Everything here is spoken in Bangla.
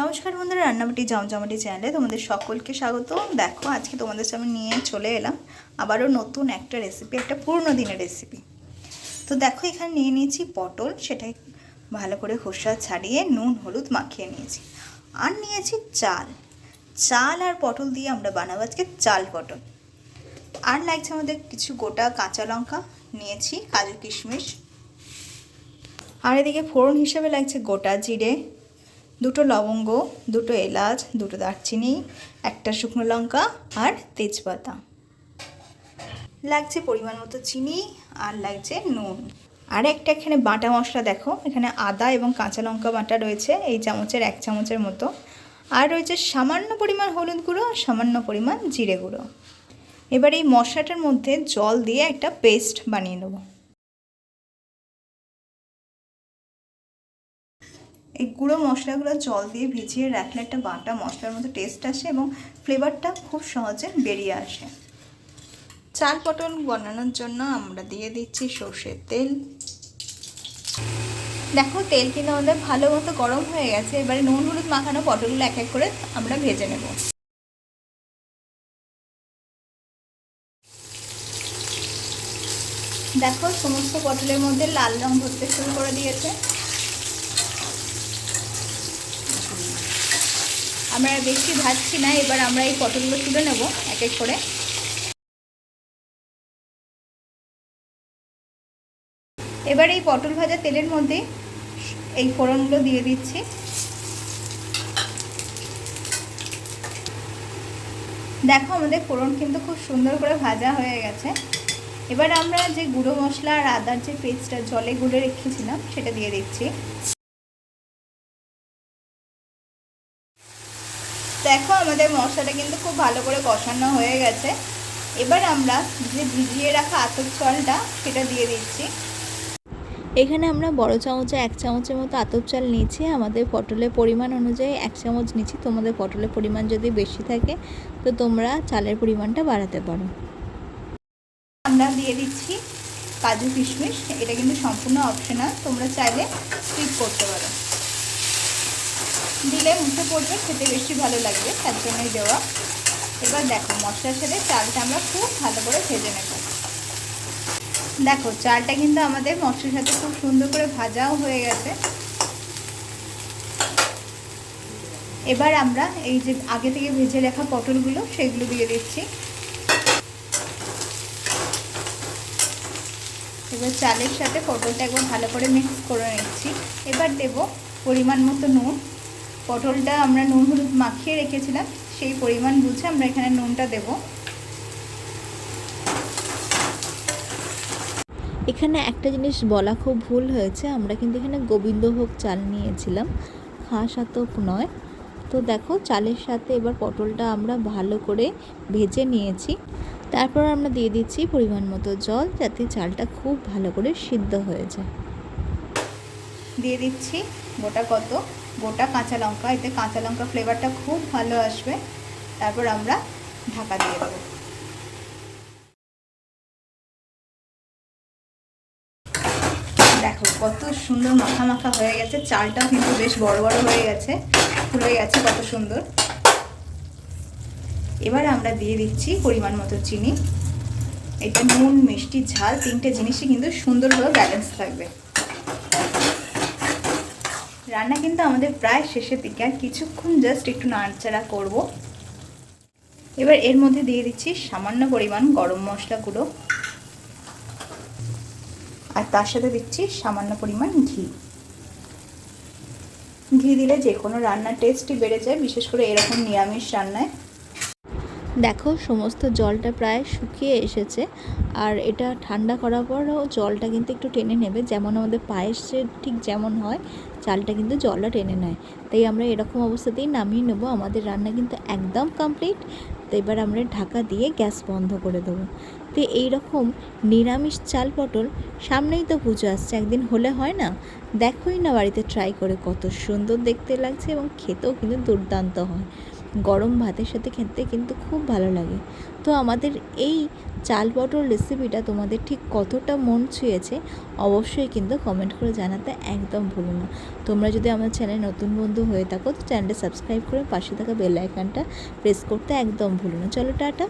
নমস্কার বন্ধুরা, রান্নাবাটি জমজমাটি চ্যানেলে তোমাদের সকলকে স্বাগত। দেখো, আজকে তোমাদের সামনে নিয়ে চলে এলাম আবারও নতুন একটা রেসিপি একটা পুরনো দিনের রেসিপি তো দেখো, এখানে নিয়ে নিয়েছি পটল সেটাই ভালো করে খোসা ছাড়িয়ে নুন, হলুদ মাখিয়ে নিয়েছি। আর নিয়েছি চাল। চাল আর পটল দিয়ে আমরা বানাবো আজকে চাল পটল। আর লাগছে আমাদের কিছু গোটা কাঁচা লঙ্কা, নিয়েছি কাজু কিশমিশ। আর এদিকে ফোড়ন হিসেবে লাগছে গোটা জিরে। দুটো লবঙ্গ, দুটো এলাচ, দুটো দারচিনি, একটা শুকনো লঙ্কা আর তেজপাতা। লাগছে পরিমাণ মতো চিনি আর লাগছে নুন। আর একটা এখানে বাটা মশলা দেখো, এখানে আদা এবং কাঁচা লঙ্কা বাটা রয়েছে, এই চামচের এক চামচের মতো। আর রয়েছে সামান্য পরিমাণ হলুদ গুঁড়ো আর সামান্য পরিমাণ জিরে গুঁড়ো। এবার এই মশলাটার মধ্যে জল দিয়ে একটা পেস্ট বানিয়ে নেব। এই গুঁড়ো মশলাগুলো জল দিয়ে ভিজিয়ে রাখলে একটা বাটা মশলার মতো টেস্ট আসে এবং ফ্লেভারটা খুব সহজে বেরিয়ে আসে। চাল পটল বানানোর জন্য আমরা দিয়ে দিচ্ছি সর্ষের তেল। দেখো তেল কিন্তু আমাদের ভালো মতো গরম হয়ে গেছে, এবারে নুন হলুদ মাখানো পটলগুলো এক এক করে আমরা ভেজে নেব। দেখো সমস্ত পটলের মধ্যে লাল রং ধরতে শুরু করে দিয়েছে। আমরা বেশি ভাজছি না, এবার আমরা এই পটলগুলো তুলে নেব এক এক করে। এবার এই পটল ভাজা তেলের মধ্যে এই ফোড়নগুলো দিয়ে দিচ্ছি। দেখো আমাদের ফোড়ন কিন্তু খুব সুন্দর করে ভাজা হয়ে গেছে। এবার আমরা যে গুঁড়ো মশলা আর আদার যে পেস্টটা জলে গুলে রেখেছিলাম, সেটা দিয়ে দিচ্ছি। দেখো আমাদের মশলাটা কিন্তু খুব ভালো করে কষানো হয়ে গেছে। এবার আমরা যে ভিজিয়ে রাখা আতপ চালটা, সেটা দিয়ে দিচ্ছি। এখানে আমরা বড় চামচে এক চামচের মতো আতপ চাল নিয়েছি। আমাদের পটলের পরিমাণ অনুযায়ী এক চামচ নিচ্ছি তোমাদের পটলের পরিমাণ যদি বেশি থাকে, তো তোমরা চালের পরিমাণটা বাড়াতে পারো। আমরা দিয়ে দিচ্ছি কাজু কিশমিশ। এটা কিন্তু সম্পূর্ণ অপশনাল তোমরা চাইলে স্কিপ করতে পারো। দিলে মুখে পড়বে, খেতে বেশি ভালো লাগবে তার জন্যই দেওয়া। এবার দেখো, মশলার সাথে চালটা আমরা খুব ভালো করে ভেজে নেব। দেখো, চালটা কিন্তু আমাদের মশলার সাথে খুব সুন্দর করে ভাজাও হয়ে গেছে। এবার আমরা এই যে আগে থেকে ভেজে রাখা পটলগুলো, সেগুলো দিয়ে দিচ্ছি। এবার চালের সাথে পটলটা একবার ভালো করে মিক্স করে নিচ্ছি। এবার দেব পরিমাণ মতো নুন। পটলটা আমরা নুন হলুদ মাখিয়ে রেখেছিলাম, সেই পরিমাণ বুঝে আমরা এখানে নুনটা দেব। এখানে একটা জিনিস বলা খুব ভুল হয়েছে, আমরা কিন্তু এখানে গোবিন্দভোগ চাল নিয়েছিলাম খাস আতপ নয়। তো দেখো, চালের সাথে এবার পটলটা আমরা ভালো করে ভেজে নিয়েছি। তারপর আমরা দিয়ে দিচ্ছি পরিমাণ মতো জল, যাতে চালটা খুব ভালো করে সিদ্ধ হয়ে যায়। দিয়ে দিচ্ছি গোটা কত? গোটা কাঁচা লঙ্কা। এতে কাঁচা লঙ্কা ফ্লেভারটা খুব ভালো আসবে। তারপর আমরা ঢাকা দিয়ে দেবো। দেখো কত সুন্দর মাখা মাখা হয়ে গেছে। চালটাও কিন্তু বেশ বড় বড় হয়ে গেছে। ফুলে গেছে কত সুন্দর। এবার আমরা দিয়ে দিচ্ছি পরিমাণ মতো চিনি। এটা নুন, মিষ্টি, ঝাল তিনটে জিনিসই কিন্তু সুন্দরভাবে ব্যালেন্স থাকবে। রান্না কিন্তু আমাদের প্রায় শেষের দিকে, আর কিছুক্ষণ জাস্ট একটু নাড়চাড়া করব। এবার এর মধ্যে দিয়ে দিচ্ছি সামান্য পরিমাণ গরম মশলা গুঁড়ো। আর তার সাথে দিচ্ছি সামান্য পরিমাণ ঘি। ঘি দিলে যে কোনো রান্নার টেস্টই বেড়ে যায়, বিশেষ করে এরকম নিরামিষ রান্নায়। দেখো, সমস্ত জলটা প্রায় শুকিয়ে এসেছে। আর এটা ঠান্ডা করার পরও জলটা কিন্তু একটু টেনে নেবে। যেমন আমাদের পায়েসের ঠিক যেমন হয়, চালটা কিন্তু জলটা টেনে নেয়। তাই আমরা এরকম অবস্থাতেই নামিয়ে নেব। আমাদের রান্না কিন্তু একদম কমপ্লিট তো এবার আমরা ঢাকা দিয়ে গ্যাস বন্ধ করে দেবো। তো এইরকম নিরামিষ চাল পটল, সামনেই তো পুজো আসছে। একদিন হলে হয় না? দেখোই না বাড়িতে ট্রাই করে কত সুন্দর দেখতে লাগছে এবং খেতেও কিন্তু দুর্দান্ত হয়। গরম ভাতের সাথে খেতে কিন্তু খুব ভালো লাগে। তো আমাদের এই চাল পটল রেসিপিটা তোমাদের ঠিক কতটা মন ছুঁয়েছে, অবশ্যই কিন্তু কমেন্ট করে জানাতে একদম ভুলো না। তোমরা যদি আমার চ্যানেলে নতুন বন্ধু হয়ে থাকো, তো চ্যানেলটা সাবস্ক্রাইব করে পাশে থাকা বেল আইকনটা প্রেস করতে একদম ভুলো না। চলো, টাটা।